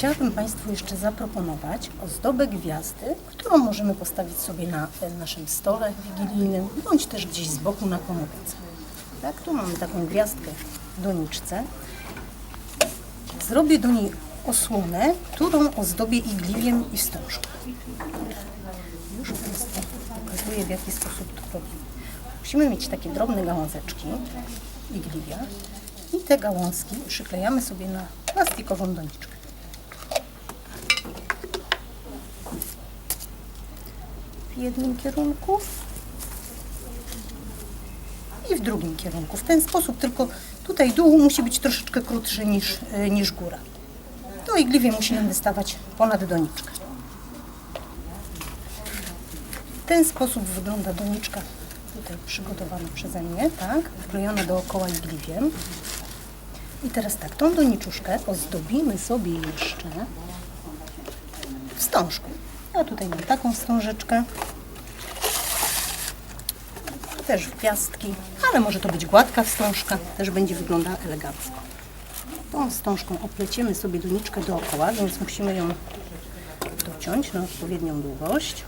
chciałabym Państwu jeszcze zaproponować ozdobę gwiazdy, którą możemy postawić sobie na e, naszym stole wigilijnym, bądź też gdzieś z boku na komórce. Tak, tu mamy taką gwiazdkę w doniczce. Zrobię do niej osłonę, którą ozdobię igliwiem i wstążką. Już Państwu pokazuję, w jaki sposób to robimy. Musimy mieć takie drobne gałązeczki igliwia i te gałązki przyklejamy sobie na plastikową doniczkę. W jednym kierunku i w drugim kierunku. W ten sposób, tylko tutaj dół musi być troszeczkę krótszy niż, e, niż góra. To igliwie musi nam wystawać ponad doniczkę. W ten sposób wygląda doniczka tutaj przygotowana przeze mnie, tak, wklejona dookoła igliwiem. I teraz tak, tą doniczuszkę ozdobimy sobie jeszcze wstążką. Ja tutaj mam taką wstążeczkę, też w piastki, ale może to być gładka wstążka, też będzie wyglądała elegancko. Tą wstążką opleciemy sobie doniczkę dookoła, więc musimy ją dociąć na odpowiednią długość.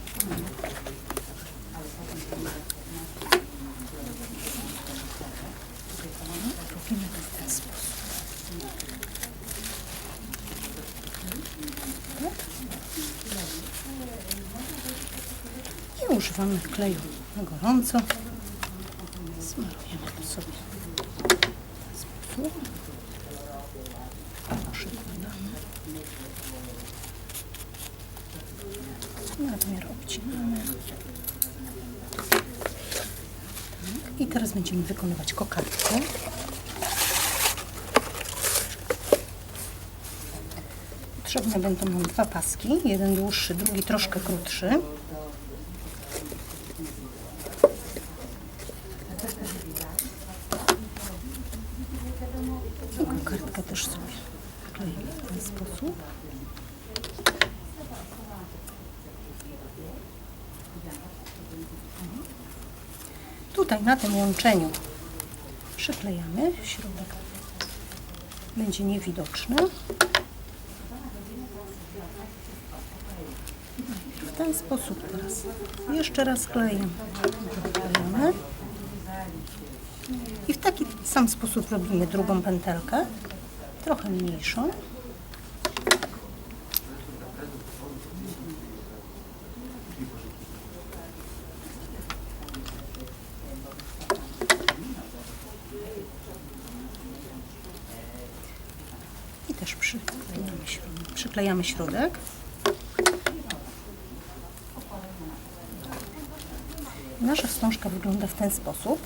I używamy kleju na gorąco. Smarujemy to sobie ten sposób. Przykładamy. Nadmiar obcinamy. Tak. I teraz będziemy wykonywać kokardkę. Potrzebne będą nam dwa paski, jeden dłuższy, drugi troszkę krótszy. I kokardkę też sobie wklejemy w ten sposób. Tutaj na tym łączeniu przyklejamy, środek będzie niewidoczny. W ten sposób teraz. Jeszcze raz kleję. Klejemy. I w taki sam sposób robimy drugą pętelkę, trochę mniejszą. I też przyklejamy środek. Przyklejamy środek. Nasza wstążka wygląda w ten sposób.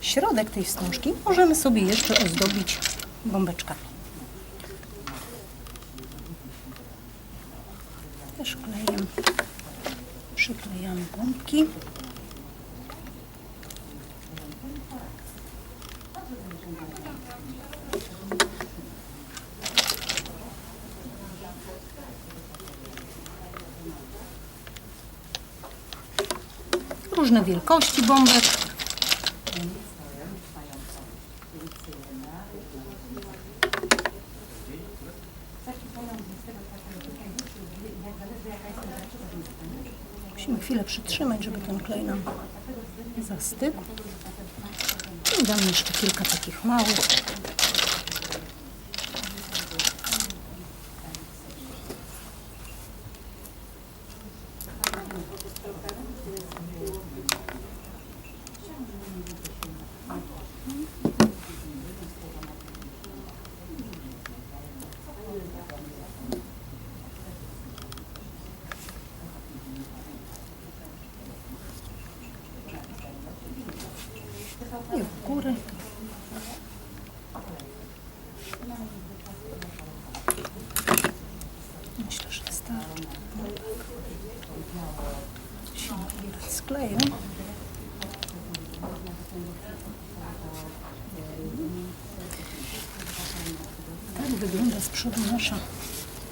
Środek tej wstążki możemy sobie jeszcze ozdobić bombeczkami. Też klejem przyklejamy bombki. Różne wielkości bombek. Musimy chwilę przytrzymać, żeby ten klej nam zastygł. I dam jeszcze kilka takich małych. I w górę. Myślę, że wystarczy. Silnie dać skleję. Tak wygląda z przodu nasza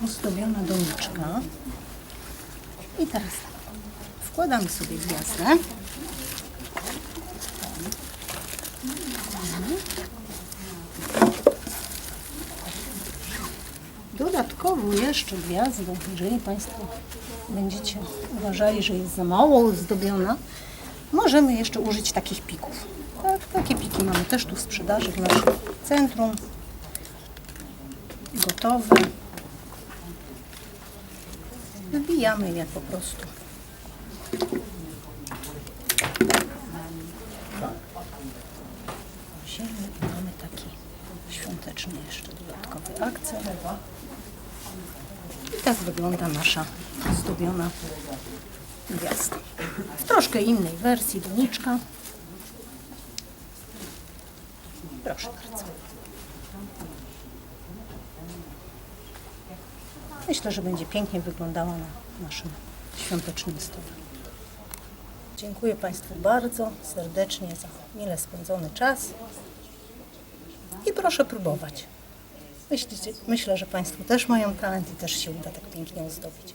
ozdobiona doniczka. I teraz tak. Wkładamy sobie gwiazdę. Dodatkowo jeszcze gwiazdę, jeżeli Państwo będziecie uważali, że jest za mało ozdobiona, możemy jeszcze użyć takich pików. Tak, takie piki mamy też tu w sprzedaży w naszym centrum. Gotowe. Wybijamy je po prostu. Ziemi i mamy taki świąteczny jeszcze akcent. I tak wygląda nasza zdobiona gwiazda. W troszkę innej wersji doniczka. Proszę bardzo. Myślę, że będzie pięknie wyglądała na naszym świątecznym stole. Dziękuję Państwu bardzo serdecznie za mile spędzony czas i proszę próbować. Myślicie, myślę, że Państwo też mają talent i też się uda tak pięknie ozdobić.